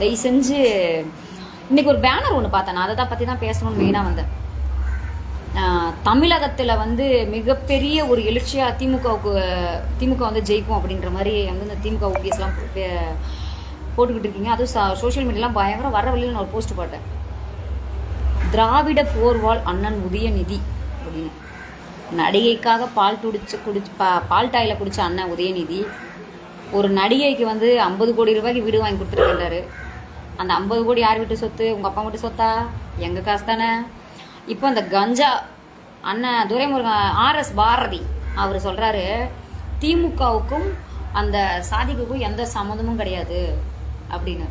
தயவு செஞ்சு இன்னைக்கு ஒரு பேனர் ஒன்று பார்த்தேன். நான் அதை தான் பற்றி தான் பேசணும்னு மெயினாக வந்தேன் தமிழகத்தில் வந்து மிகப்பெரிய ஒரு எழுச்சியாக திமுகவுக்கு திமுக வந்து ஜெயிக்கும் அப்படின்ற மாதிரி வந்து இந்த திமுக ஓபிஎஸ்லாம் போட்டுக்கிட்டு இருக்கீங்க. அதுவும் சோஷியல் மீடியாலாம் பயங்கர வர வழியில் நான் ஒரு போஸ்ட் போட்டேன். திராவிட போர்வால் அண்ணன் உதயநிதி அப்படின்னு. நடிகைக்காக பால் துடிச்சு குடிச்சு பா பால் டாயில குடித்த அண்ணன் உதயநிதி. ஒரு நடிகைக்கு வந்து ஐம்பது கோடி ரூபாய்க்கு வீடு வாங்கி கொடுத்துருக்காரு அந்த ஐம்பது கோடி யார் வீட்டு சொத்து? உங்க அப்பா வீட்டு சொத்தா? எங்க காசு தானே? இப்போ அந்த கஞ்சா அண்ணன் துரைமுருகன் ஆர்எஸ் பாரதி அவர் சொல்றாரு திமுகவுக்கும் அந்த சாதிக்குக்கும் எந்த சம்மந்தமும் கிடையாது அப்படின்னு.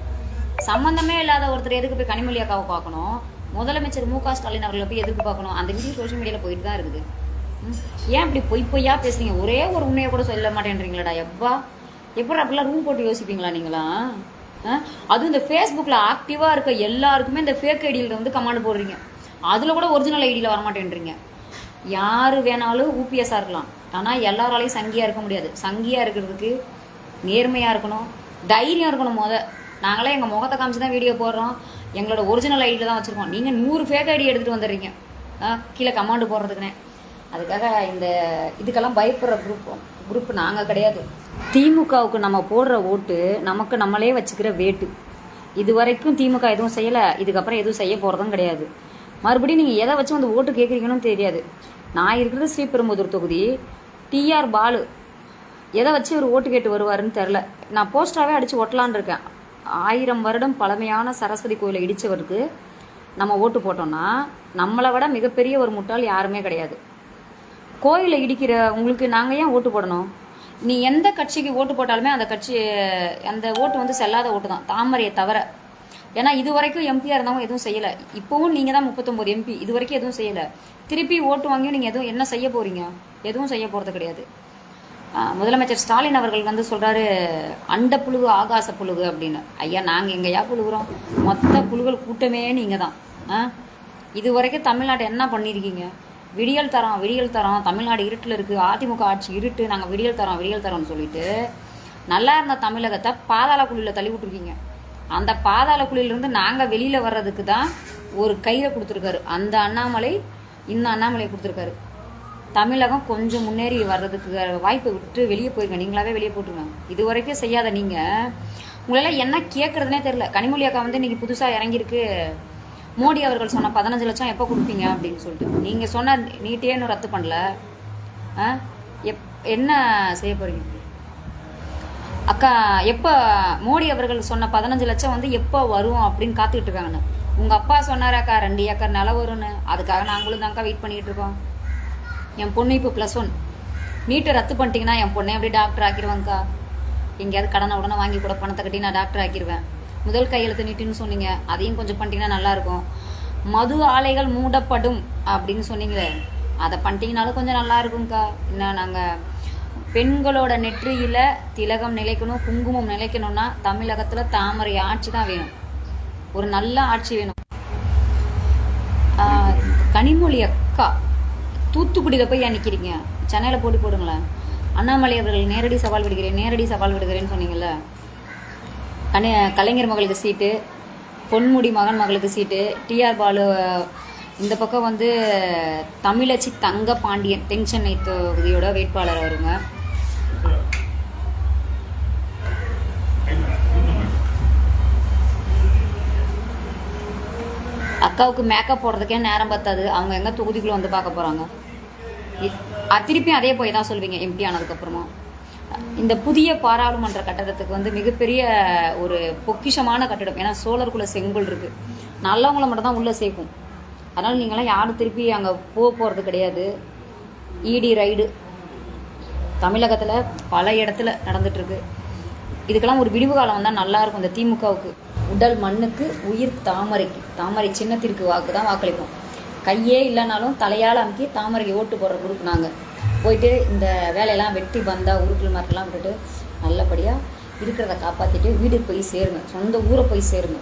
சம்மந்தமே இல்லாத ஒருத்தர் எதுக்கு போய் கனிமொழி அக்காவை பார்க்கணும்? முதலமைச்சர் மு க ஸ்டாலின் அவர்களை போய் எதுக்கு பார்க்கணும்? அந்த வீடியோ சோஷியல் மீடியாவில் போயிட்டு தான் இருக்குது. ம். ஏன் இப்படி பொய் பொய்யா பேசுறீங்க? ஒரே ஒரு உண்மையை கூட சொல்ல மாட்டேன்றீங்களாடா எப்பா? எப்படி அப்படிலாம் ரூம் போட்டு யோசிப்பீங்களா நீங்களா அதுவும் இந்த ஃபேஸ்புக்கில் ஆக்டிவாக இருக்க எல்லாருக்குமே இந்த ஃபேக் ஐடியில் வந்து கமாண்ட் போடுறீங்க. அதில் கூட ஒரிஜினல் ஐடியில் வரமாட்டேன்றீங்க. யார் வேணாலும் ஊபிஎஸ்ஸாக இருக்கலாம். ஆனால் எல்லாராலையும் சங்கியாக இருக்க முடியாது. சங்கியாக இருக்கிறதுக்கு நேர்மையாக இருக்கணும். தைரியம் இருக்கணும் முத. நாங்களே எங்கள் முகத்தை காமிச்சு தான் வீடியோ போடுறோம். எங்களோட ஒரிஜினல் ஐடியில் தான் வச்சுருக்கோம். நீங்கள் நூறு ஃபேக் ஐடி எடுத்துகிட்டு வந்துடுறீங்க. ஆ, கீழே கமாண்டு போடுறதுக்குனே அதுக்காக இந்த இதுக்கெல்லாம் பயப்படுற குரூப் குரூப் நாங்கள் கிடையாது. திமுகவுக்கு நம்ம போடுற ஓட்டு நமக்கு நம்மளே வச்சுக்கிற வேட்டு. இது வரைக்கும் திமுக எதுவும் செய்யலை இதுக்கப்புறம் எதுவும் செய்ய போகிறதும் கிடையாது. மறுபடியும் நீங்கள் எதை வச்சு வந்து ஓட்டு கேட்குறீங்கன்னு தெரியாது. நான் இருக்கிறது ஸ்ரீபெரும்புதூர் தொகுதி. டிஆர் பாலு எதை வச்சு ஒரு ஓட்டு கேட்டு வருவாருன்னு தெரில நான் போஸ்டராகவே அடித்து ஒட்டலான்னு இருக்கேன். ஆயிரம் வருடம் பழமையான சரஸ்வதி கோயிலை இடித்தவருக்கு நம்ம ஓட்டு போட்டோம்னா நம்மளை விட மிகப்பெரிய ஒரு முட்டாள் யாருமே கிடையாது. கோயிலை இடிக்கிற உங்களுக்கு நாங்கள் ஏன் ஓட்டு போடணும்? நீ எந்த கட்சிக்கு ஓட்டு போட்டாலுமே அந்த கட்சி அந்த ஓட்டு வந்து செல்லாத ஓட்டு தான் தாமரையை தவிர. ஏன்னா இது வரைக்கும் எம்பியாக இருந்தவங்க எதுவும் செய்யலை. இப்போவும் நீங்கள் தான் முப்பத்தொம்போது எம்பி இது வரைக்கும் எதுவும் செய்யலை. திருப்பி ஓட்டு வாங்கியும் நீங்கள் எதுவும் என்ன செய்ய போறீங்க? எதுவும் செய்ய போகிறது கிடையாது. முதலமைச்சர் ஸ்டாலின் அவர்கள் வந்து சொல்றாரு அண்ட புழுகு ஆகாச புழுகு அப்படின்னு. ஐயா நாங்கள் எங்கேயா புழுகுறோம்? மொத்த புழுகள் கூட்டமே நீங்கள் தான். ஆ? இது வரைக்கும் தமிழ்நாட்டை என்ன பண்ணியிருக்கீங்க? விடியல் தரோம் விடியல் தரோம் தமிழ்நாடு இருட்டில் இருக்குது அதிமுக ஆட்சி இருட்டு நாங்கள் விடியல் தரோம் விடியல் தரோம்னு சொல்லிட்டு நல்லா இருந்த தமிழகத்தை பாதாள குழியில் தள்ளி விட்டுருக்கீங்க. அந்த பாதாள குழியிலேருந்து நாங்கள் வெளியில் வர்றதுக்கு தான் ஒரு கையில் கொடுத்துருக்காரு. அந்த அண்ணாமலை இந்த அண்ணாமலை கொடுத்துருக்காரு. தமிழகம் கொஞ்சம் முன்னேறி வர்றதுக்கு வாய்ப்பை விட்டு வெளியே போயிருங்க. நீங்களாவே வெளியே போட்டுருங்க. இது வரைக்கும் செய்யாத நீங்கள் உங்களெல்லாம் என்ன கேட்குறதுனே தெரில கனிமொழி அக்கா வந்து இன்னைக்கு புதுசாக இறங்கியிருக்கு. மோடி அவர்கள் சொன்ன பதினஞ்சு லட்சம் எப்போ கொடுப்பீங்க அப்படின்னு சொல்லிட்டு. நீங்கள் சொன்ன நீட்டே இன்னும் ரத்து பண்ணல. ஆ? எப் என்ன செய்ய போகிறீங்க அக்கா எப்போ மோடி அவர்கள் சொன்ன பதினஞ்சு லட்சம் வந்து எப்போ வரும் அப்படின்னு காத்துக்கிட்டு இருக்காங்கன்னு உங்கள் அப்பா சொன்னார் அக்கா ரெண்டு ஏக்கர் நிலம் வரும்னு. அதுக்காக நாங்களும் தான்க்கா வெயிட் பண்ணிக்கிட்டு இருக்கோம். என் பொண்ணு இப்போ ப்ளஸ் ஒன் நீட்டை ரத்து பண்ணிட்டீங்கன்னா என் பொண்ணை எப்படி டாக்டர் ஆக்கிடுவாங்க்கா எங்கேயாவது கடனை உடனே வாங்கி கூட பணத்தை கட்டி நான் டாக்டர் ஆக்கிடுவேன் முதல் கையெழுத்து நீட்டுன்னு சொன்னீங்க. அதையும் கொஞ்சம் பண்ணிட்டீங்கன்னா நல்லாயிருக்கும். மது ஆலைகள் மூடப்படும் அப்படின்னு சொன்னீங்களே அதை பண்ணிட்டீங்கனாலும் கொஞ்சம் நல்லா இருக்கும்க்கா என்ன நாங்கள் பெண்களோட நெற்றியில் திலகம் நிலைக்கணும் குங்குமம் நிலைக்கணும்னா தமிழகத்தில் தாமரை ஆட்சி தான் வேணும். ஒரு நல்ல ஆட்சி வேணும். கனிமொழி அக்கா தூத்துக்குடியில் போய் ஏன் நிற்கிறீங்க சென்னையில் போட்டு போடுங்களேன். அண்ணாமலை அவர்கள் நேரடி சவால் விடுகிறேன் நேரடி சவால் விடுகிறேன்னு சொன்னீங்கல்ல. கணி கலைஞர் மகளுக்கு சீட்டு பொன்முடி மகன் மகளுக்கு சீட்டு டிஆர் பாலு இந்த பக்கம் வந்து தமிழச்சி தங்க பாண்டியன் தென் சென்னை தொகுதியோட வேட்பாளர் வருங்க அக்காவுக்கு மேக்கப் போடுறதுக்கே நேரம் பத்தாது. அவங்க எங்க தொகுதிக்குள்ள வந்து பார்க்க போறாங்க. இ- திருப்பியும் அதே போய் தான் சொல்வீங்க எம்பி ஆனதுக்கப்புறமா. இந்த புதிய பாராளுமன்ற கட்டடத்துக்கு வந்து மிகப்பெரிய ஒரு பொக்கிஷமான கட்டிடம். ஏன்னா சோழருக்குள்ள செங்கல் இருக்கு. நல்லவங்கள மட்டும் தான் உள்ள சேர்க்கும். அதனால நீங்களாம் யாரும் திருப்பி அங்கே போக போகிறது கிடையாது. இடி ரைடு தமிழகத்தில் பல இடத்துல நடந்துட்டு இருக்கு இதுக்கெல்லாம் ஒரு விடிவு காலம் வந்தால் நல்லா இருக்கும் இந்த திமுகவுக்கு. உடல் மண்ணுக்கு உயிர் தாமரைக்கு. தாமரை சின்னத்திற்கு வாக்கு தான் வாக்களிப்போம். கையே இல்லைனாலும் தலையால் அமுக்கி தாமரைக்கு ஓட்டு போடுற குரூப் நாங்கள் போயிட்டு இந்த வேலையெல்லாம் வெட்டி வந்தால் உருட்டுல மரத்தெல்லாம் விட்டுட்டு நல்லபடியாக இருக்கிறத காப்பாற்றிட்டு வீடு போய் சேருங்க. சொந்த ஊரை போய் சேருங்க.